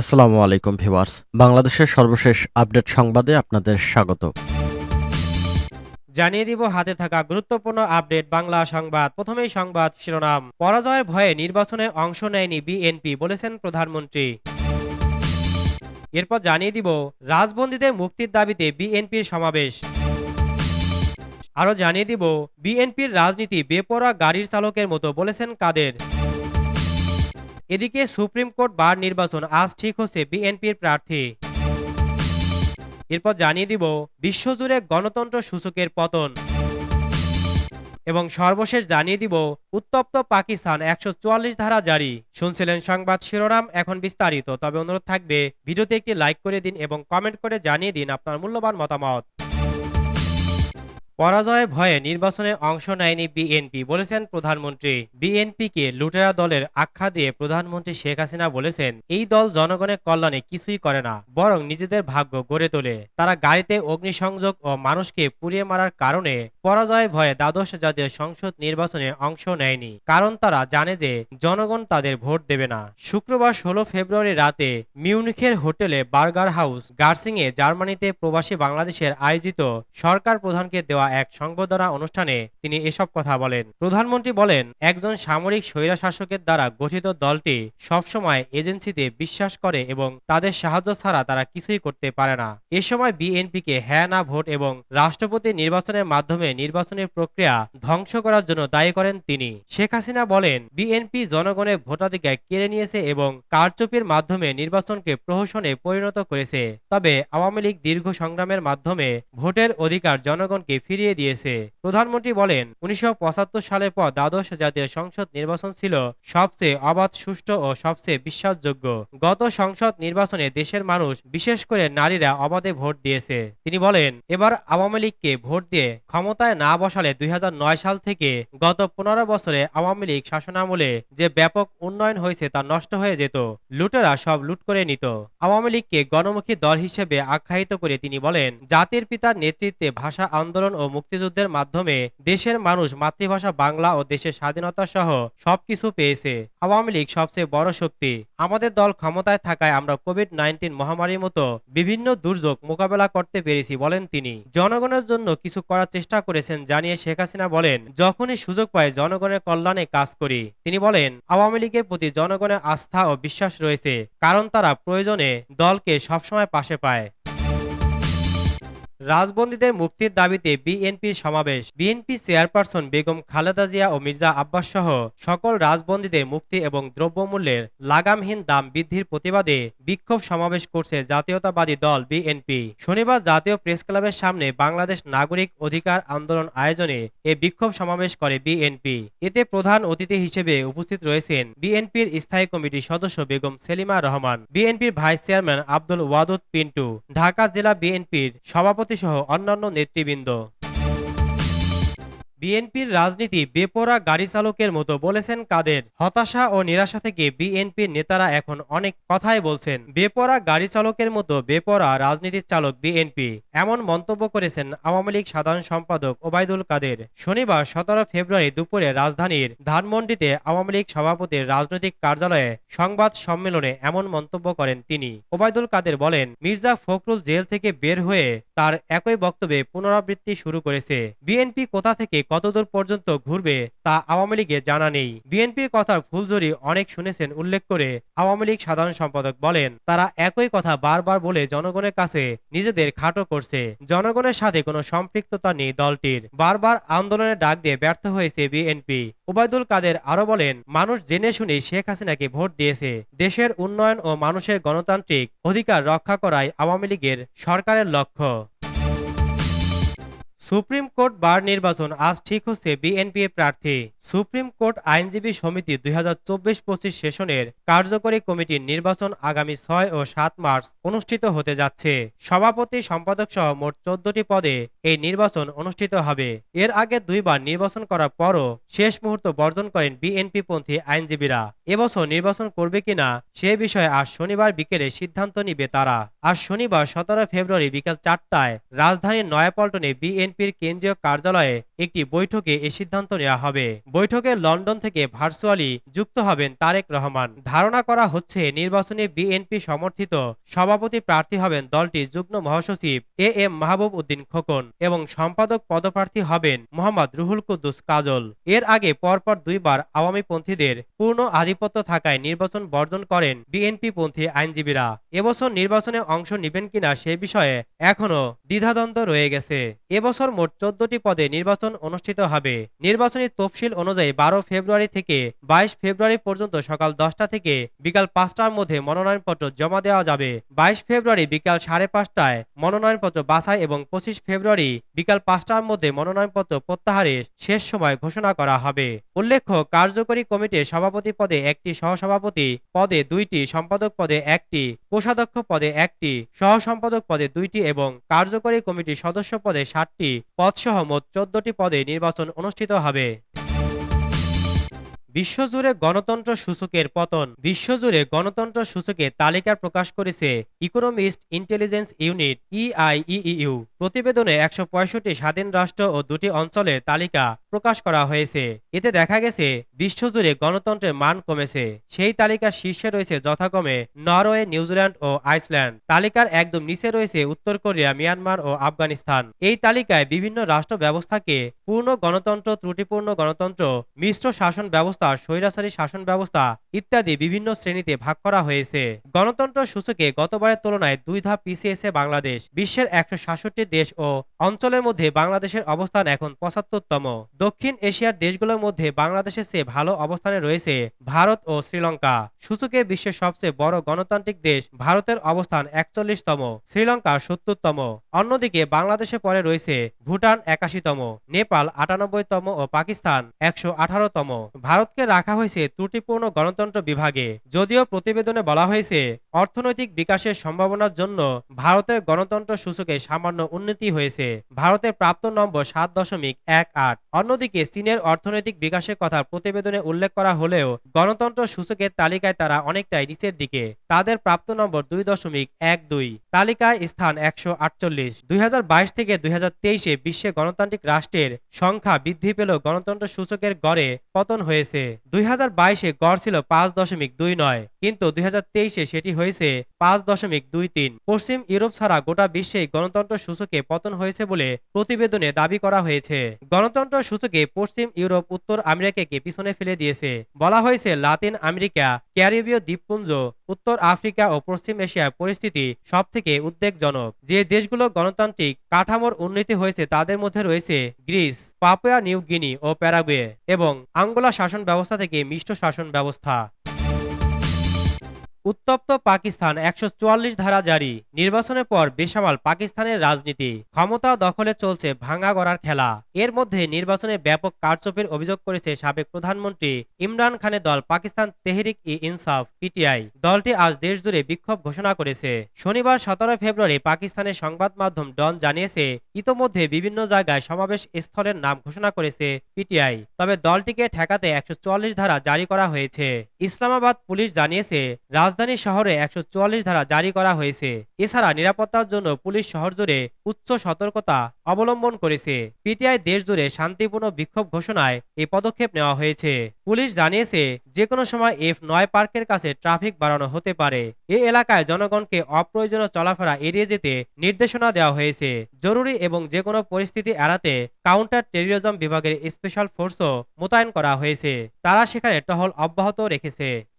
আসসালামু আলাইকুম ভিউয়ার্স। বাংলাদেশের সর্বশেষ আপডেট সংবাদে আপনাদের স্বাগত। জানিয়ে দিব হাতে থাকা গুরুত্বপূর্ণ আপডেট বাংলা সংবাদ। প্রথমেই সংবাদ শিরোনাম। পরাজয়ের ভয়ে নির্বাচনে অংশ নেয়নি বিএনপি, বলেছেন প্রধানমন্ত্রী। এরপর জানিয়ে দিব রাজবন্দীদের মুক্তির দাবিতে বিএনপির সমাবেশ। আরও জানিয়ে দিব বিএনপির রাজনীতি বেপরা গাড়ির চালকের মতো, বলেছেন কাদের। এদিকে সুপ্রিম কোর্ট বার নির্বাচন আজ ঠিক হচ্ছে বিএনপির প্রার্থী। এরপর জানিয়ে দিব, বিশ্বজুড়ে গণতন্ত্র সূচকের পতন। এবং সর্বশেষ জানিয়ে দিব, উত্তপ্ত পাকিস্তান একশো চুয়াল্লিশ ধারা জারি। শুনছিলেন সংবাদ শিরোনাম, এখন বিস্তারিত। তবে অনুরোধ থাকবে, ভিডিওতে একটি লাইক করে দিন এবং কমেন্ট করে জানিয়ে দিন আপনার মূল্যবান মতামত। পরাজয়ের ভয়ে নির্বাচনে অংশ নেয়নি বিএনপি, বলেছেন প্রধানমন্ত্রী। বিএনপিকে লুটেরা দলের আখ্যা দিয়ে প্রধানমন্ত্রী শেখ হাসিনা বলেছেন, এই দল জনগণের কল্যাণে কিছুই করে না, বরং নিজেদের ভাগ্য গড়ে তোলে। তারা গাড়িতে অগ্নিসংযোগ ও মানুষকে পুড়িয়ে মারার কারণে পরাজয়ের ভয়ে দ্বাদশ জাতীয় সংসদ নির্বাচনে অংশ নেয়নি। কারণ তারা জানে যে জনগণ তাদের ভোট দেবে না। শুক্রবার ষোলো ফেব্রুয়ারি রাতে মিউনিখের হোটেলে বার্গার হাউস, গার্সিংয়ে জার্মানিতে প্রবাসী বাংলাদেশের আয়োজিত সরকার প্রধানকে দেওয়া এক সংবর্ধনা অনুষ্ঠানে তিনি এসব কথা বলেন। প্রধানমন্ত্রী বলেন, একজন সামরিক স্বৈরাশাসকের দ্বারা গঠিত দলটি সবসময় এজেন্সিতে বিশ্বাস করে এবং তাদের সাহায্য ছাড়া তারা কিছুই করতে পারে না। এ সময় বিএনপিকে হ্যাঁ না ভোট এবং রাষ্ট্রপতি নির্বাচনের মাধ্যমে নির্বাচনের প্রক্রিয়া ধ্বংস করার জন্য দায়ী করেন তিনি। শেখ হাসিনা বলেন, বিএনপি জনগণের ভোটাধিকার কেড়ে নিয়েছে এবং কারচুপির মাধ্যমে নির্বাচনকে প্রহসনে পরিণত করেছে। তবে আওয়ামী লীগ দীর্ঘ সংগ্রামের মাধ্যমে ভোটের অধিকার জনগণকে ফিরিয়ে দিয়েছে। প্রধানমন্ত্রী বলেন, উনিশশো সালের পর দ্বাদশ জাতীয় সংসদ নির্বাচন ছিল সবচেয়ে অবাধ, সুষ্ঠু ও সবচেয়ে বিশ্বাসযোগ্য। গত সংসদ নির্বাচনে দেশের মানুষ, বিশেষ করে নারীরা অবাধে ভোট দিয়েছে। তিনি বলেন, এবার আওয়ামী লীগকে ভোট দিয়ে ক্ষমতায় না বসালে দুই হাজার নয় সাল থেকে গত পনেরো বছরে আওয়ামী লীগ শাসনামলে যে ব্যাপক উন্নয়ন হয়েছে তা নষ্ট হয়ে যেত। লুটেরা সব লুট করে নিত। আওয়ামী লীগকে গণমুখী দল হিসেবে আখ্যায়িত করে তিনি বলেন, জাতির পিতার নেতৃত্বে ভাষা আন্দোলন মুক্তিযুদ্ধের মাধ্যমে দেশের মানুষ মাতৃভাষা বাংলা ও দেশের স্বাধীনতা সহ সবকিছু পেয়েছে। আওয়ামী লীগ সবচেয়ে বড় শক্তি। আমাদের দল ক্ষমতায় থাকায় আমরা কোভিড নাইন্টিন মহামারীর মতো বিভিন্ন দুর্যোগ মোকাবেলা করতে পেরেছি বলেন তিনি। জনগণের জন্য কিছু করার চেষ্টা করেছেন জানিয়ে শেখ হাসিনা বলেন, যখনই সুযোগ পায় জনগণের কল্যাণে কাজ করি। তিনি বলেন, আওয়ামী লীগের প্রতি জনগণের আস্থা ও বিশ্বাস রয়েছে, কারণ তারা প্রয়োজনে দলকে সবসময় পাশে পায়। রাজবন্দীদের মুক্তির দাবিতে বিএনপির সমাবেশ। বিএনপি চেয়ারপারসন বেগম খালেদা জিয়া ও মির্জা আব্বাস সহ সকল রাজবন্দীদের মুক্তি এবং দ্রব্যমূল্যের লাগামহীন দাম বৃদ্ধির প্রতিবাদে বিক্ষোভ সমাবেশ করছে জাতীয়তাবাদী দল বিএনপি। শনিবার জাতীয় প্রেস ক্লাবের সামনে বাংলাদেশ নাগরিক অধিকার আন্দোলন আয়োজনে এ বিক্ষোভ সমাবেশ করে বিএনপি। এতে প্রধান অতিথি হিসেবে উপস্থিত রয়েছেন বিএনপির স্থায়ী কমিটির সদস্য বেগম সেলিমা রহমান, বিএনপির ভাইস চেয়ারম্যান আব্দুল ওয়াদুদ পিন্টু, ঢাকা জেলা বিএনপির সভাপতি সহ অন্যান্য নেতৃবৃন্দ। বিএনপির রাজনীতি বেপরা গাড়ি চালকের মতো বলেছেন কাদের। হতাশা ও নিরাশা থেকে বিএনপির নেতারা এখন অনেক কথাই বলছেন। বেপরা গাড়ি চালকের মতো বেপরা রাজনীতির চালক বিএনপি। এমন মন্তব্য করেছেন আওয়ামী লীগ সাধারণ সম্পাদক ওবায়দুল কাদের। শনিবার সতেরো ফেব্রুয়ারি দুপুরে রাজধানীর ধানমন্ডিতে আওয়ামী লীগ সভাপতির রাজনৈতিক কার্যালয়ে সংবাদ সম্মেলনে এমন মন্তব্য করেন তিনি। ওবায়দুল কাদের বলেন, মির্জা ফখরুল জেল থেকে বের হয়ে তার একই বক্তব্যে পুনরাবৃত্তি শুরু করেছে। বিএনপি কোথা থেকে কতদূর পর্যন্ত ঘুরবে তা আওয়ামী লীগের জানা নেই। বিএনপির কথার ফুলঝুরি অনেক শুনেছেন উল্লেখ করে আওয়ামী লীগ সাধারণ সম্পাদক বলেন, তারা একই কথা বারবার বলে জনগণের কাছে নিজেদের খাটো করছে। জনগণের সাথে কোনো সম্পৃক্ততা নেই দলটির। বারবার আন্দোলনের ডাক দিয়ে ব্যর্থ হয়েছে বিএনপি ওবায়দুল কাদের আরও বলেন, মানুষ জেনে শুনে শেখ হাসিনাকে ভোট দিয়েছে। দেশের উন্নয়ন ও মানুষের গণতান্ত্রিক অধিকার রক্ষা করাই আওয়ামী লীগের সরকারের লক্ষ্য। সুপ্রিম কোর্ট বার নির্বাচন আজ ঠিক হচ্ছে বিএনপি প্রার্থী। সুপ্রিম কোর্ট আইনজীবী সমিতি দুই হাজার চব্বিশ পঁচিশ সেশনের কার্যকরী কমিটির নির্বাচন আগামী ছয় ও সাত মার্চ অনুষ্ঠিত হতে যাচ্ছে। সভাপতি সম্পাদক সহ মোট চোদ্দটি পদে এই নির্বাচন অনুষ্ঠিত হবে। এর আগে দুইবার নির্বাচন করার পরও শেষ মুহূর্ত বর্জন করেন বিএনপি পন্থী আইনজীবীরা এবছর নির্বাচন করবে কিনা সে বিষয়ে আজ শনিবার বিকেলে সিদ্ধান্ত নিবে তারা। আজ শনিবার সতেরো ফেব্রুয়ারি বিকাল চারটায় রাজধানীর নয়াপল্টনে বিএনপির কেন্দ্রীয় কার্যালয়ে একটি বৈঠকে এ সিদ্ধান্ত নেওয়া হবে। বৈঠকে লন্ডন থেকে ভার্চুয়ালি যুক্ত হবেন তারেক রহমান। ধারণা করা হচ্ছে, নির্বাচনে বিএনপি সমর্থিত সভাপতি প্রার্থী হবেন দলটির যুগ্ম মহাসচিব এ এম মাহবুব উদ্দিন খোকন এবং সম্পাদক পদপ্রার্থী হবেন মোহাম্মদ রুহুল কুদ্দুস কাজল। এর আগে পরপর দুইবার আওয়ামী পন্থীদের পূর্ণ আধিপত্য থাকায় নির্বাচন বর্জন করেন বিএনপি পন্থী আইনজীবীরা। এবছর নির্বাচনে অংশ নেবেন কিনা সে বিষয়ে এখনও দ্বিধাদ্বন্দ্ব রয়ে গেছে। এবছর মোট চোদ্দটি পদে নির্বাচন অনুষ্ঠিত হবে। নির্বাচনী তফসিল অনুযায়ী বারো ফেব্রুয়ারি থেকে বাইশ ফেব্রুয়ারি পর্যন্ত সকাল দশটা থেকে বিকাল পাঁচটার মধ্যে মনোনয়নপত্র জমা দেওয়া যাবে। বাইশ ফেব্রুয়ারি বিকাল সাড়ে পাঁচটায় মনোনয়নপত্র বাছাই এবং পঁচিশ ফেব্রুয়ারি বিকাল পাঁচটার মধ্যে মনোনয়নপত্র প্রত্যাহারের শেষ সময় ঘোষণা করা হবে। উল্লেখ্য, কার্যকরী কমিটির সভাপতি পদে একটি সহসভাপতি পদে দুইটি, সম্পাদক পদে একটি, কোষাধ্যক্ষ পদে একটি সহ সম্পাদক পদে দুইটি এবং কার্যকরী কমিটির সদস্য পদে ষাটটি পদসহ মোট চোদ্দটি পদে নির্বাচন অনুষ্ঠিত হবে। বিশ্বজুড়ে গণতন্ত্র সূচকের পতন। বিশ্বজুড়ে গণতন্ত্র সূচকের তালিকা প্রকাশ করেছে ইকোনমিস্ট ইন্টেলিজেন্স ইউনিট, ইআইইইউ। প্রতিবেদনে একশো পঁয়ষট্টি স্বাধীন রাষ্ট্র ও দুটি অঞ্চলের তালিকা প্রকাশ করা হয়েছে। এতে দেখা গেছে, বিশ্বজুড়ে গণতন্ত্রের মান কমেছে। সেই তালিকার শীর্ষে রয়েছে যথাক্রমে নরওয়ে, নিউজিল্যান্ড ও আইসল্যান্ড। তালিকার একদম নিচে রয়েছে উত্তর কোরিয়া, মিয়ানমার ও আফগানিস্তান। এই তালিকায় বিভিন্ন রাষ্ট্র ব্যবস্থাকে পূর্ণ গণতন্ত্র, ত্রুটিপূর্ণ গণতন্ত্র, মিশ্র শাসন ব্যবস্থা স্বৈরাচারী শাসন ব্যবস্থা ইত্যাদি বিভিন্ন শ্রেণীতে ভাগ করা হয়েছে। গণতন্ত্র সূচকে গতবারের তুলনায় দুই ধাপ পিছিয়েছে বাংলাদেশ। বিশ্বের একশো সাতষট্টি দেশ ও অঞ্চলের মধ্যে বাংলাদেশের অবস্থান এখন পঁচাত্তরতম। দক্ষিণ এশিয়ার দেশগুলোর মধ্যে বাংলাদেশের চেয়ে ভালো অবস্থানে রয়েছে ভারত ও শ্রীলঙ্কা। সূচকে বিশ্বের সবচেয়ে বড় গণতান্ত্রিক দেশ ভারতের অবস্থান একচল্লিশতম, শ্রীলঙ্কা সত্তরতম। অন্যদিকে বাংলাদেশে পরে রয়েছে ভুটান একাশিতম, নেপাল আটানব্বইতম ও পাকিস্তান একশো আঠারোতম। ভারতকে রাখা হয়েছে ত্রুটিপূর্ণ গণতন্ত্র বিভাগে। যদিও প্রতিবেদনে বলা হয়েছে, অর্থনৈতিক বিকাশের সম্ভাবনার জন্য ভারতের গণতন্ত্র সূচকে সামান্য উন্নতি হয়েছে। ভারতের প্রাপ্ত নম্বর সাত দশমিক এক আট। অন্যদিকে চীনের অর্থনৈতিক বিকাশের কথা প্রতিবেদনে উল্লেখ করা হলেও গণতন্ত্র সূচকের তালিকায় তারা অনেকটাই নিচের দিকে। তাদের প্রাপ্ত নম্বর দুই দশমিক এক দুই। তালিকায় স্থান একশো আটচল্লিশ। দুই থেকে দুই বিশ্বে গণতান্ত্রিক রাষ্ট্রের সংখ্যা বৃদ্ধি পেল গণতন্ত্র সূচকের গড়ে পতন হয়েছে। দুই হাজার বাইশে গড় ছিল পাঁচ দশমিক দুই নয়, কিন্তু দুই হাজার তেইশে সেটি হয়েছে পাঁচ দশমিক দুই তিন। পশ্চিম ইউরোপ ছাড়া গোটা বিশ্বে গণতন্ত্র সূচকে পতন হয়েছে বলে প্রতিবেদনে দাবি করা হয়েছে। গণতন্ত্র সূচকে পশ্চিম ইউরোপ, উত্তর আমেরিকাকে পিছনে ফেলে দিয়েছে। বলা হয়েছে, লাতিন আমেরিকা ক্যারিবীয় দ্বীপপুঞ্জ উত্তর আফ্রিকা ও পশ্চিম এশিয়ার পরিস্থিতি সব থেকে উদ্বেগজনক। যে দেশগুলো গণতান্ত্রিক কাঠামোর উন্নতি হয়েছে, তাদের মধ্যে রয়েছে গ্রিস, পাপুয়া নিউ গিনি ও প্যারাগুয়ে এবং আঙ্গোলা শাসন ব্যবস্থা থেকে মিষ্ট শাসন ব্যবস্থা। উত্তপ্ত পাকিস্তান একশো চুয়াল্লিশ ধারা জারি। নির্বাচনের পর বেসামাল পাকিস্তানের রাজনীতি। ক্ষমতা দখলে চলছে ভাঙা গড়ার খেলা। এর মধ্যে নির্বাচনে ব্যাপক কারচুপির অভিযোগ করেছে সাবেক প্রধানমন্ত্রী ইমরান খানের দল পাকিস্তান তেহরিক ই ইনসাফ, পিটিআই। দলটি আজ দেশজুড়ে বিক্ষোভ ঘোষণা করেছে। শনিবার সতেরো ফেব্রুয়ারি পাকিস্তানের সংবাদ মাধ্যম ডন জানিয়েছে, ইতোমধ্যে বিভিন্ন জায়গায় সমাবেশ স্থলের নাম ঘোষণা করেছে পিটিআই। তবে দলটিকে ঠেকাতে একশো চুয়াল্লিশ ধারা জারি করা হয়েছে। ইসলামাবাদ পুলিশ জানিয়েছে রাজধানী শহরে একশো চুয়াল্লিশ ধারা জারি করা হয়েছে। এছাড়া নিরাপত্তার জন্য পুলিশ শহর জুড়ে উচ্চ সতর্কতা অবলম্বন করেছে। পিটিআই দেশ জুড়ে শান্তিপূর্ণ বিক্ষোভ ঘোষণায় এই পদক্ষেপ নেওয়া হয়েছে। পুলিশ জানিয়েছে যে কোনো সময় এফ নয় পার্কের কাছে ট্রাফিক বাড়ানো হতে পারে। এ এলাকায় জনগণকে অপ্রয়োজনীয় চলাফেরা এড়িয়ে যেতে নির্দেশনা দেওয়া হয়েছে। জরুরি এবং যে কোনো পরিস্থিতি এড়াতে কাউন্টার টেরিজম বিভাগের স্পেশাল ফোর্সও মোতায়েন করা হয়েছে। তারা সেখানে টহল অব্যাহত রেখেছে।